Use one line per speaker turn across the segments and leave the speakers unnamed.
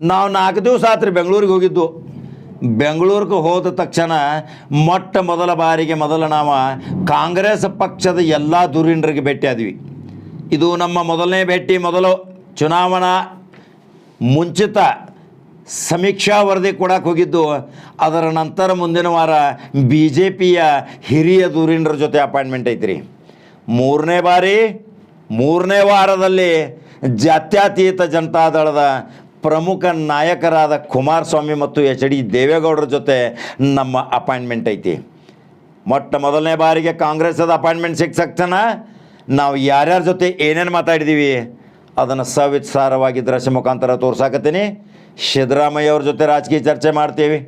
ನಾವು ನಾಲ್ಕು ದಿವಸ ಆತ್ರಿ ಬೆಂಗಳೂರಿಗೆ ಹೋಗಿದ್ದು. ಬೆಂಗಳೂರಿಗೆ ಹೋದ ತಕ್ಷಣ ಮೊಟ್ಟ ಮೊದಲ ಬಾರಿಗೆ ಮೊದಲ ನಾವು ಕಾಂಗ್ರೆಸ್ ಪಕ್ಷದ ಎಲ್ಲ ಧುರೀಣರಿಗೆ ಭೇಟಿಯಾದ್ವಿ ಇದು ನಮ್ಮ ಮೊದಲನೇ ಭೇಟಿ, ಮೊದಲು ಚುನಾವಣಾ ಮುಂಚಿತ ಸಮೀಕ್ಷಾ ವರದಿ ಕೊಡಕ್ಕೆ ಹೋಗಿದ್ದು. ಅದರ ನಂತರ ಮುಂದಿನ ವಾರ ಬಿ ಜೆ ಪಿಯ ಹಿರಿಯ ಧುರೀಣರ ಜೊತೆ ಅಪಾಯಿಂಟ್ಮೆಂಟ್ ಐತ್ರಿ. ಮೂರನೇ ಬಾರಿ, ಮೂರನೇ ವಾರದಲ್ಲಿ ಜಾತ್ಯತೀತ ಜನತಾದಳದ ಪ್ರಮುಖ ನಾಯಕರಾದ ಕುಮಾರಸ್ವಾಮಿ ಮತ್ತು ಎಚ್ ಡಿ ದೇವೇಗೌಡರ ಜೊತೆ ನಮ್ಮ ಅಪಾಯಿಂಟ್ಮೆಂಟ್ ಐತಿ. ಮೊಟ್ಟ ಮೊದಲನೇ ಬಾರಿಗೆ ಕಾಂಗ್ರೆಸ್ಸದ ಅಪಾಯಿಂಟ್ಮೆಂಟ್ ಸಿಕ್ಕ ತಕ್ಷಣ ನಾವು ಯಾರ್ಯಾರ ಜೊತೆ ಏನೇನು ಮಾತಾಡಿದ್ದೀವಿ ಅದನ್ನು ಸವಿಸ್ತಾರವಾಗಿ ದೃಶ್ಯ ಮುಖಾಂತರ ತೋರ್ಸಾಕತ್ತೀನಿ. ಸಿದ್ದರಾಮಯ್ಯ ಅವ್ರ ಜೊತೆ ರಾಜಕೀಯ ಚರ್ಚೆ ಮಾಡ್ತೀವಿ.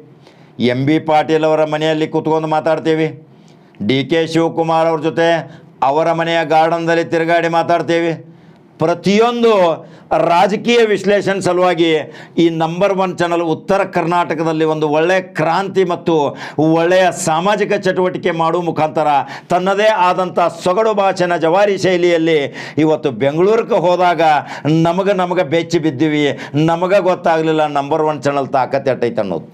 ಎಂ ಬಿ ಪಾಟೀಲ್ ಅವರ ಮನೆಯಲ್ಲಿ ಕೂತ್ಕೊಂಡು ಮಾತಾಡ್ತೀವಿ. ಡಿ ಕೆ ಶಿವಕುಮಾರ್ ಅವ್ರ ಜೊತೆ ಅವರ ಮನೆಯ ಗಾರ್ಡನ್ದಲ್ಲಿ ತಿರುಗಾಡಿ ಮಾತಾಡ್ತೀವಿ. ಪ್ರತಿಯೊಂದು ರಾಜಕೀಯ ವಿಶ್ಲೇಷಣೆ ಸಲುವಾಗಿ ಈ ನಂಬರ್ ಒನ್ ಚಾನಲ್ ಉತ್ತರ ಕರ್ನಾಟಕದಲ್ಲಿ ಒಂದು ಒಳ್ಳೆಯ ಕ್ರಾಂತಿ ಮತ್ತು ಒಳ್ಳೆಯ ಸಾಮಾಜಿಕ ಚಟುವಟಿಕೆ ಮಾಡುವ ಮುಖಾಂತರ ತನ್ನದೇ ಆದಂಥ ಸೊಗಡು ಭಾಷೆನ ಜವಾರಿ ಶೈಲಿಯಲ್ಲಿ ಇವತ್ತು ಬೆಂಗಳೂರಿಗೆ ಹೋದಾಗ ನಮಗೆ ನಮಗೆ ಬೆಚ್ಚಿ ಬಿದ್ದೀವಿ, ನಮಗೆ ಗೊತ್ತಾಗಲಿಲ್ಲ ನಂಬರ್ ಒನ್ ಚಾನಲ್ ತಾಕತ್ತೆ ಅನ್ನೋದು.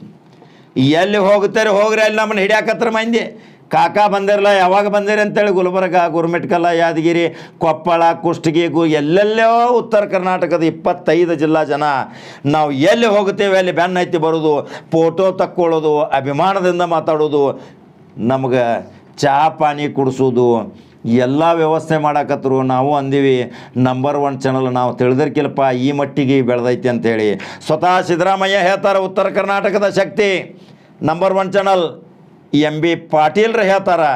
ಎಲ್ಲಿ ಹೋಗ್ತಾರೆ ಹೋಗ್ರಿ, ಅಲ್ಲಿ ನಮ್ಮನ್ನು ಹಿಡಿಯಾಕತ್ರ ಮಂದಿ. ಕಾಕಾ ಬಂದಿರಲ್ಲ ಯಾವಾಗ ಬಂದಿರಿ ಅಂತೇಳಿ ಗುಲ್ಬರ್ಗ, ಗುರುಮಿಟ್ಕಲ್ಲ, ಯಾದಗಿರಿ, ಕೊಪ್ಪಳ, ಕುಷ್ಟಗಿಗು, ಎಲ್ಲೆಲ್ಲೋ ಉತ್ತರ ಕರ್ನಾಟಕದ ಇಪ್ಪತ್ತೈದು ಜಿಲ್ಲಾ ಜನ ನಾವು ಎಲ್ಲಿ ಹೋಗುತ್ತೇವೆ, ಅಲ್ಲಿ ಬೆನ್ನ ಐತಿ ಬರೋದು, ಫೋಟೋ ತಕ್ಕೊಳ್ಳೋದು, ಅಭಿಮಾನದಿಂದ ಮಾತಾಡೋದು, ನಮ್ಗೆ ಚಹಾ ಪಾನಿ ಕುಡಿಸೋದು, ಎಲ್ಲ ವ್ಯವಸ್ಥೆ ಮಾಡಾಕತ್ರು, ನಾವು ಅಂದೀವಿ ನಂಬರ್ ಒನ್ ಚಾನಲ್ ನಾವು ತಿಳಿದಿರ್ಕಿಲ್ಲಪ್ಪ, ಈ ಮಟ್ಟಿಗೆ ಬೆಳೆದೈತಿ ಅಂತೇಳಿ. ಸ್ವತಃ ಸಿದ್ದರಾಮಯ್ಯ ಹೇಳ್ತಾರೆ, ಉತ್ತರ ಕರ್ನಾಟಕದ ಶಕ್ತಿ number one channel M B ಪಾಟೀಲ್ರು ಹೇಳ್ತಾರೆ,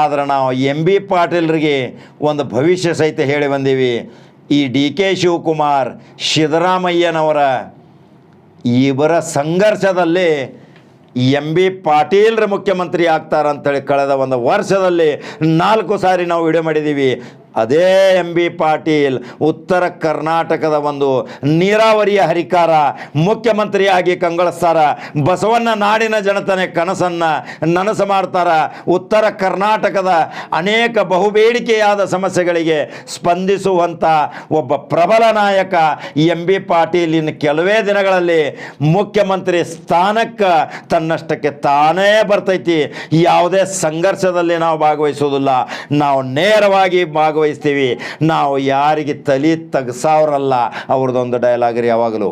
ಆದ್ರೆ ನಾವು ಎಂ ಬಿ ಪಾಟೀಲ್ರಿಗೆ ಒಂದು ಭವಿಷ್ಯ ಸಹಿತ ಹೇಳಿ ಬಂದೀವಿ. ಈ ಡಿ ಕೆ ಶಿವಕುಮಾರ್ ಸಿದ್ದರಾಮಯ್ಯನವರ ಇವರ ಸಂಘರ್ಷದಲ್ಲಿ ಎಂ ಬಿ ಪಾಟೀಲ್ರ ಮುಖ್ಯಮಂತ್ರಿ ಆಗ್ತಾರಂತೇಳಿ ಕಳೆದ ಒಂದು ವರ್ಷದಲ್ಲಿ ನಾಲ್ಕು ಸಾರಿ ನಾವು ವಿಡಿಯೋ ಮಾಡಿದ್ದೀವಿ ಅದೇ ಎಂ ಬಿ ಪಾಟೀಲ್ ಉತ್ತರ ಕರ್ನಾಟಕದ ಒಂದು ನೀರಾವರಿಯ ಹರಿಕಾರ ಮುಖ್ಯಮಂತ್ರಿಯಾಗಿ ಕಂಗೊಳಿಸ್ತಾರ. ಬಸವಣ್ಣ ನಾಡಿನ ಜನತನೆ ಕನಸನ್ನು ನನಸು ಮಾಡ್ತಾರ. ಉತ್ತರ ಕರ್ನಾಟಕದ ಅನೇಕ ಬಹುಬೇಡಿಕೆಯಾದ ಸಮಸ್ಯೆಗಳಿಗೆ ಸ್ಪಂದಿಸುವಂಥ ಒಬ್ಬ ಪ್ರಬಲ ನಾಯಕ ಎಂ ಬಿ ಪಾಟೀಲ್ ಇನ್ನು ಕೆಲವೇ ದಿನಗಳಲ್ಲಿ ಮುಖ್ಯಮಂತ್ರಿ ಸ್ಥಾನಕ್ಕೆ ತನ್ನಷ್ಟಕ್ಕೆ ತಾನೇ ಬರ್ತೈತಿ. ಯಾವುದೇ ಸಂಘರ್ಷದಲ್ಲಿ ನಾವು ಭಾಗವಹಿಸೋದಿಲ್ಲ ನಾವು ನೇರವಾಗಿ ಭಾಗವಹಿಸ್ತೀವಿ. ನಾವು ಯಾರಿಗೆ ತಲೆ ತಗ್ಸಾವ್ರಲ್ಲ, ಅವ್ರದ್ದೊಂದು ಡೈಲಾಗ್ ಯಾವಾಗಲೂ.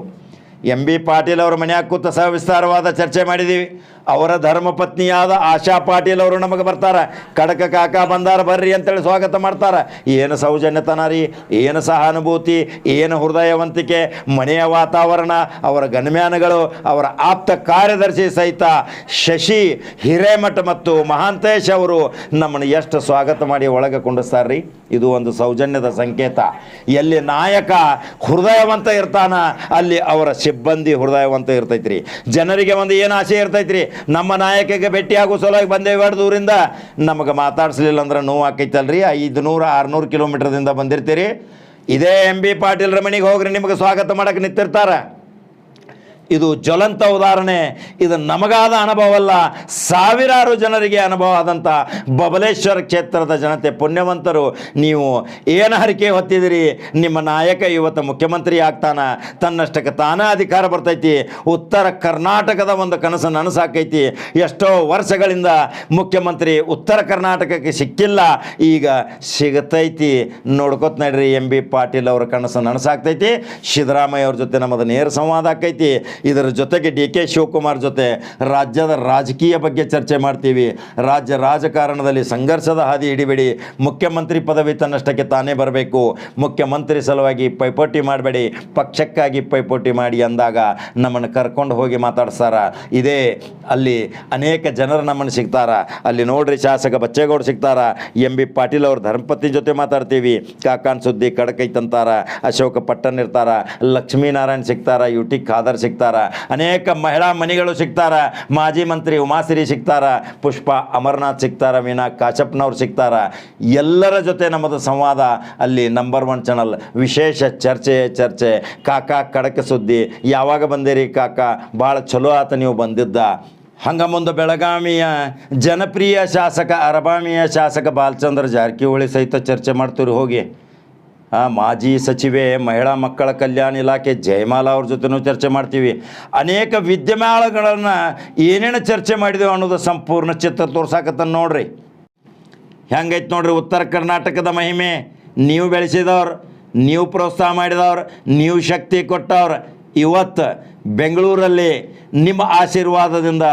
ಎಂ ಬಿ ಪಾಟೀಲ್ ಅವ್ರ ಮನೆಯಾಗ ಕೂತ ಸವಿಸ್ತಾರವಾದ ಚರ್ಚೆ ಮಾಡಿದ್ದೀವಿ ಅವರ ಧರ್ಮಪತ್ನಿಯಾದ ಆಶಾ ಪಾಟೀಲ್ ಅವರು ನಮಗೆ ಬರ್ತಾರೆ. ಕಡಕ ಕಾಕ ಬಂದಾರ ಬರ್ರಿ ಅಂತೇಳಿ ಸ್ವಾಗತ ಮಾಡ್ತಾರೆ. ಏನು ಸೌಜನ್ಯತನ ರೀ? ಏನು ಸಹಾನುಭೂತಿ? ಏನು ಹೃದಯವಂತಿಕೆ? ಮನೆಯ ವಾತಾವರಣ? ಅವರ ಗಣಮ್ಯಾನಗಳು ಅವರ ಆಪ್ತ ಕಾರ್ಯದರ್ಶಿ ಸಹಿತ ಶಶಿ ಹಿರೇಮಠ ಮತ್ತು ಮಹಾಂತೇಶ್ ಅವರು ನಮ್ಮನ್ನು ಎಷ್ಟು ಸ್ವಾಗತ ಮಾಡಿ ಒಳಗೆ ಕುಂಡಿಸ್ತಾರೆ ರೀ ಇದು ಒಂದು ಸೌಜನ್ಯದ ಸಂಕೇತ. ಎಲ್ಲಿ ನಾಯಕ ಹೃದಯವಂತ ಇರ್ತಾನ, ಅಲ್ಲಿ ಅವರ ಸಿಬ್ಬಂದಿ ಹೃದಯವಂತ ಇರ್ತೈತ್ರಿ. ಜನರಿಗೆ ಒಂದು ಏನು ಆಸೆ ಇರ್ತೈತ್ರಿ? ನಮ್ಮ ನಾಯಕಿಗೆ ಭೇಟಿಯಾಗೋ ಸಲುವಾಗಿ ಬಂದೇವೆ ದೂರಿಂದ ನಮಗೆ ಮಾತಾಡಿಸ್ಲಿಲ್ಲ ಅಂದ್ರೆ ನೋವು ಆಕೈತಲ್ರಿ. ಐದು ನೂರು ಆರುನೂರು ಕಿಲೋಮೀಟ್ರದಿಂದ ಬಂದಿರ್ತೀರಿ. ಇದೇ ಎಂ ಬಿ ಪಾಟೀಲ್ರ ಮನೆಗೆ ಹೋಗ್ರಿ, ನಿಮಗೆ ಸ್ವಾಗತ ಮಾಡಕ್ಕೆ ನಿಂತಿರ್ತಾರೆ. ಇದು ಜ್ವಲಂತ ಉದಾಹರಣೆ. ಇದು ನಮಗಾದ ಅನುಭವ ಅಲ್ಲ ಸಾವಿರಾರು ಜನರಿಗೆ ಅನುಭವ ಆದಂಥ ಬಬಲೇಶ್ವರ ಕ್ಷೇತ್ರದ ಜನತೆ, ಪುಣ್ಯವಂತರು, ನೀವು ಏನು ಹರಿಕೆ ಹೊತ್ತಿದಿರಿ? ನಿಮ್ಮ ನಾಯಕ ಇವತ್ತು ಮುಖ್ಯಮಂತ್ರಿ ಆಗ್ತಾನ, ತನ್ನಷ್ಟಕ್ಕೆ ತಾನೇ ಅಧಿಕಾರ ಬರ್ತೈತಿ, ಉತ್ತರ ಕರ್ನಾಟಕದ ಒಂದು ಕನಸು ನನಸಾಕೈತಿ. ಎಷ್ಟೋ ವರ್ಷಗಳಿಂದ ಮುಖ್ಯಮಂತ್ರಿ ಉತ್ತರ ಕರ್ನಾಟಕಕ್ಕೆ ಸಿಕ್ಕಿಲ್ಲ, ಈಗ ಸಿಗತೈತಿ. ನೋಡ್ಕೊತ ನಡ್ರಿ, ಎಂ ಬಿ ಪಾಟೀಲ್ ಅವರ ಕನಸು ನನಸಾಗ್ತೈತಿ. ಸಿದ್ದರಾಮಯ್ಯ ಅವ್ರ ಜೊತೆ ನಮ್ಮದು ನೇರ ಸಂವಾದ ಆಕೈತಿ. ಇದರ ಜೊತೆಗೆ ಡಿ ಕೆ ಶಿವಕುಮಾರ್ ಜೊತೆ ರಾಜ್ಯದ ರಾಜಕೀಯ ಬಗ್ಗೆ ಚರ್ಚೆ ಮಾಡ್ತೀವಿ. ರಾಜ್ಯ ರಾಜಕಾರಣದಲ್ಲಿ ಸಂಘರ್ಷದ ಹಾದಿ ಹಿಡಿಬೇಡಿ. ಮುಖ್ಯಮಂತ್ರಿ ಪದವಿ ತನ್ನಷ್ಟಕ್ಕೆ ತಾನೇ ಬರಬೇಕು. ಮುಖ್ಯಮಂತ್ರಿ ಸಲುವಾಗಿ ಪೈಪೋಟಿ ಮಾಡಬೇಡಿ. ಪಕ್ಷಕ್ಕಾಗಿ ಪೈಪೋಟಿ ಮಾಡಿ ಅಂದಾಗ ನಮ್ಮನ್ನು ಕರ್ಕೊಂಡು ಹೋಗಿ ಮಾತಾಡ್ಸಾರ. ಇದೇ ಅಲ್ಲಿ ಅನೇಕ ಜನರು ನಮ್ಮನ್ನು ಸಿಗ್ತಾರ. ಅಲ್ಲಿ ನೋಡ್ರಿ ಶಾಸಕ ಬಚ್ಚೇಗೌಡ ಸಿಗ್ತಾರ. ಎಂ ಬಿ ಪಾಟೀಲ್ ಅವ್ರ ಧರ್ಮಪತಿ ಜೊತೆ ಮಾತಾಡ್ತೀವಿ. ಕಾಕಾನ್ ಸುದ್ದಿ ಕಡಕೈತಂತಾರ ಅಶೋಕ ಪಟ್ಟನ್ ಇರ್ತಾರ ಲಕ್ಷ್ಮೀನಾರಾಯಣ್ ಸಿಗ್ತಾರ. ಯು ಟಿ ಖಾದರ್ ಸಿಗ್ತಾರ. ಅನೇಕ ಮಹಿಳಾ ಮನಿಗಳು ಸಿಗ್ತಾರ. ಮಾಜಿ ಮಂತ್ರಿ ಉಮಾಸಿರಿ ಸಿಗ್ತಾರ. ಪುಷ್ಪ ಅಮರನಾಥ್ ಸಿಗ್ತಾರ, ಮೀನಾ ಕಾಶಪ್ಪನವ್ರು ಸಿಗ್ತಾರ. ಎಲ್ಲರ ಜೊತೆ ನಮ್ಮದು ಸಂವಾದ ಅಲ್ಲಿ ನಂಬರ್ ಒನ್ ಚಾನಲ್ ವಿಶೇಷ ಚರ್ಚೆ ಚರ್ಚೆ. ಕಾಕಾ ಕಡಕ ಸುದ್ದಿ. ಯಾವಾಗ ಬಂದಿರಿ ಕಾಕಾ? ಭಾಳ ಚಲೋ ಆತ ನೀವು ಬಂದಿದ್ದ. ಹಂಗ ಮುಂದೆ ಬೆಳಗಾವಿಯ ಜನಪ್ರಿಯ ಶಾಸಕ ಅರಬಾಮಿಯ ಶಾಸಕ ಬಾಲಚಂದ್ರ ಜಾರಕಿಹೊಳಿ ಸಹಿತ ಚರ್ಚೆ ಮಾಡ್ತೀರಿ ಹೋಗಿ. ಮಾಜಿ ಸಚಿವೆ, ಮಹಿಳಾ ಮಕ್ಕಳ ಕಲ್ಯಾಣ ಇಲಾಖೆ ಜಯಮಾಲಾ ಅವ್ರ ಜೊತೆನೂ ಚರ್ಚೆ ಮಾಡ್ತೀವಿ. ಅನೇಕ ವಿದ್ಯಮಾನಗಳನ್ನು ಏನೇನು ಚರ್ಚೆ ಮಾಡಿದೆವು ಅನ್ನೋದು ಸಂಪೂರ್ಣ ಚಿತ್ರ ತೋರ್ಸಾಕತ್ತ ನೋಡ್ರಿ. ಹೆಂಗೈತೆ ನೋಡ್ರಿ ಉತ್ತರ ಕರ್ನಾಟಕದ ಮಹಿಮೆ. ನೀವು ಬೆಳೆಸಿದವ್ರು, ನೀವು ಪ್ರೋತ್ಸಾಹ ಮಾಡಿದವ್ರು, ನೀವು ಶಕ್ತಿ ಕೊಟ್ಟವ್ರು. ಇವತ್ತು ಬೆಂಗಳೂರಲ್ಲಿ ನಿಮ್ಮ ಆಶೀರ್ವಾದದಿಂದ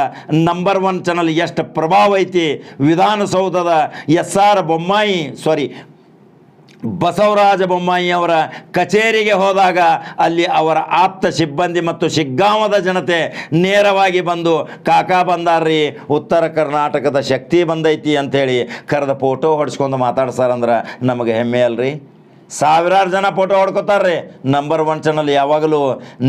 ನಂಬರ್ ಒನ್ ಚಾನಲ್ ಎಷ್ಟು ಪ್ರಭಾವ ಐತಿ. ವಿಧಾನಸೌಧದ S R Bommai sorry Basavaraj ಬೊಮ್ಮಾಯಿಯವರ ಕಚೇರಿಗೆ ಹೋದಾಗ ಅಲ್ಲಿ ಅವರ ಆಪ್ತ ಸಿಬ್ಬಂದಿ ಮತ್ತು ಶಿಗ್ಗಾಮದ ಜನತೆ ನೇರವಾಗಿ ಬಂದು, ಕಾಕಾ ಬಂದಾರ್ರಿ, ಉತ್ತರ ಕರ್ನಾಟಕದ ಶಕ್ತಿ ಬಂದೈತಿ ಅಂಥೇಳಿ ಕರೆದ ಫೋಟೋ ಹೊಡ್ಸ್ಕೊಂಡು ಮಾತಾಡ್ಸಾರಂದ್ರೆ ನಮಗೆ ಹೆಮ್ಮೆ ಅಲ್ರಿ. ಸಾವಿರಾರು ಜನ ಫೋಟೋ ಹೊಡ್ಕೋತಾರ್ರಿ. ನಂಬರ್ ಒನ್ ಚಾನಲ್ ಯಾವಾಗಲೂ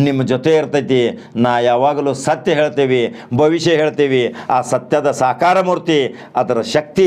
ನಿಮ್ಮ ಜೊತೆ ಇರ್ತೈತಿ. ನಾ ಯಾವಾಗಲೂ ಸತ್ಯ ಹೇಳ್ತೀವಿ, ಭವಿಷ್ಯ ಹೇಳ್ತೀವಿ. ಆ ಸತ್ಯದ ಸಾಕಾರ ಮೂರ್ತಿ, ಅದರ ಶಕ್ತಿ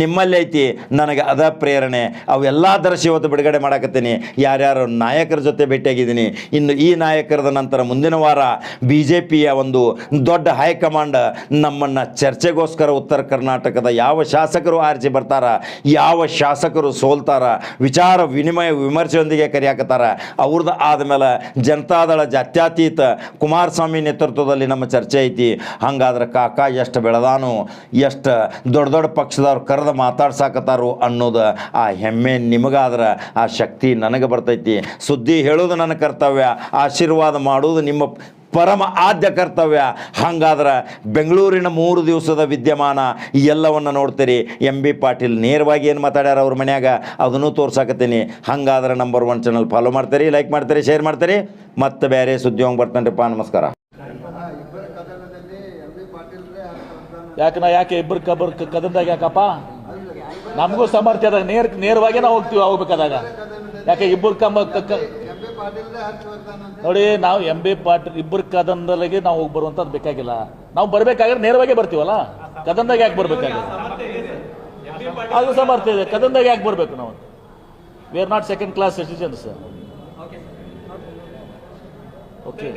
ನಿಮ್ಮಲ್ಲಿ ಐತಿ. ನನಗೆ ಅದ ಪ್ರೇರಣೆ. ಅವೆಲ್ಲ ದರ್ಶಿ ಇವತ್ತು ಬಿಡುಗಡೆ ಮಾಡಾಕತ್ತೀನಿ. ಯಾರ್ಯಾರು ನಾಯಕರ ಜೊತೆ ಭೇಟಿಯಾಗಿದ್ದೀನಿ. ಇನ್ನು ಈ ನಾಯಕರದ ನಂತರ ಮುಂದಿನ ವಾರ ಬಿ ಜೆ ಪಿಯ ಒಂದು ದೊಡ್ಡ ಹೈಕಮಾಂಡ್ ನಮ್ಮನ್ನು ಚರ್ಚೆಗೋಸ್ಕರ ಉತ್ತರ ಕರ್ನಾಟಕದ ಯಾವ ಶಾಸಕರು ಆರಿಸಿ ಬರ್ತಾರ, ಯಾವ ಶಾಸಕರು ಸೋಲ್ತಾರ, ವಿಚಾರ ವಿನಿಮಯ ವಿಮರ್ಶೆಯೊಂದಿಗೆ ಕರೆಯಾಕತ್ತಾರ. ಅವ್ರದ್ದು ಆದಮೇಲೆ ಜನತಾದಳ ಜಾತ್ಯತೀತ ಕುಮಾರಸ್ವಾಮಿ ನೇತೃತ್ವದಲ್ಲಿ ನಮ್ಮ ಚರ್ಚೆ ಐತಿ. ಹಂಗಾದ್ರೆ ಕಾಕ ಎಷ್ಟು ಬೆಳೆದಾನು, ಎಷ್ಟು ದೊಡ್ಡ ದೊಡ್ಡ ಪಕ್ಷದವ್ರು ಕರೆದು ಮಾತಾಡ್ಸಾಕತ್ತಾರು ಅನ್ನೋದು ಆ ಹೆಮ್ಮೆ ನಿಮಗಾದ್ರೆ ಆ ಶಕ್ತಿ ನನಗೆ ಬರ್ತೈತಿ. ಸುದ್ದಿ ಹೇಳೋದು ನನ್ನ ಕರ್ತವ್ಯ. ಆಶೀರ್ವಾದ ಮಾಡೋದು ನಿಮ್ಮ ಪರಮ ಆದ್ಯ ಕರ್ತವ್ಯ. ಹಂಗಾದ್ರೆ ಬೆಂಗಳೂರಿನ ಮೂರು ದಿವಸದ ವಿದ್ಯಮಾನ ಎಲ್ಲವನ್ನು ನೋಡ್ತೀರಿ. ಎಂ ಬಿ ಪಾಟೀಲ್ ನೇರವಾಗಿ ಏನು ಮಾತಾಡ್ಯಾರ ಅವ್ರ ಮನ್ಯಾಗ? ಅದನ್ನು ತೋರ್ಸಾಕತ್ತೀನಿ. ಹಂಗಾದ್ರೆ ನಂಬರ್ ಒನ್ ಚಾನಲ್ ಫಾಲೋ ಮಾಡ್ತೀರಿ ಲೈಕ್ ಮಾಡ್ತೀರಿ ಶೇರ್ ಮಾಡ್ತೀರಿ. ಮತ್ತೆ ಬೇರೆ ಸುದ್ದಿ ಹೋಗಿ ಬರ್ತಾನ್ರಿಪ್ಪ, ನಮಸ್ಕಾರ.
ಯಾಕೆ ನಾ ಯಾಕೆ ಇಬ್ಬರು ಕಬ್ಬರ್ ಕದಂದಾಗ ಯಾಕಪ್ಪ? ನಮಗೂ ಸಾಮರ್ಥ್ಯ ಅದಾಗ ನೇರ ನೇರವಾಗಿ ನಾವು ಹೋಗ್ತೀವಿ, ಹೋಗ್ಬೇಕಾದಾಗ. ಯಾಕೆ ಇಬ್ಬರು ಕಮ್ಮ ನೋಡಿ ನಾವು ಎಂ ಬಿ ಪಾಟೀಲ್ ಇಬ್ಬರು ಕದಂದಲ್ಲಿಗೆ ನಾವು ಹೋಗಿ ಬರುವಂಥದ್ದು ಬೇಕಾಗಿಲ್ಲ. ನಾವು ಬರ್ಬೇಕಾದ್ರೆ ನೇರವಾಗಿ ಬರ್ತೀವಲ್ಲ? ಕದಂದಾಗ ಯಾಕೆ ಬರ್ಬೇಕಾಗಿಲ್ಲ? ಅದು ಸಮರ್ಥ ಇದೆ. ಕದಂದಾಗ ಯಾಕೆ ಬರ್ಬೇಕು ನಾವು? We are not second class citizens okay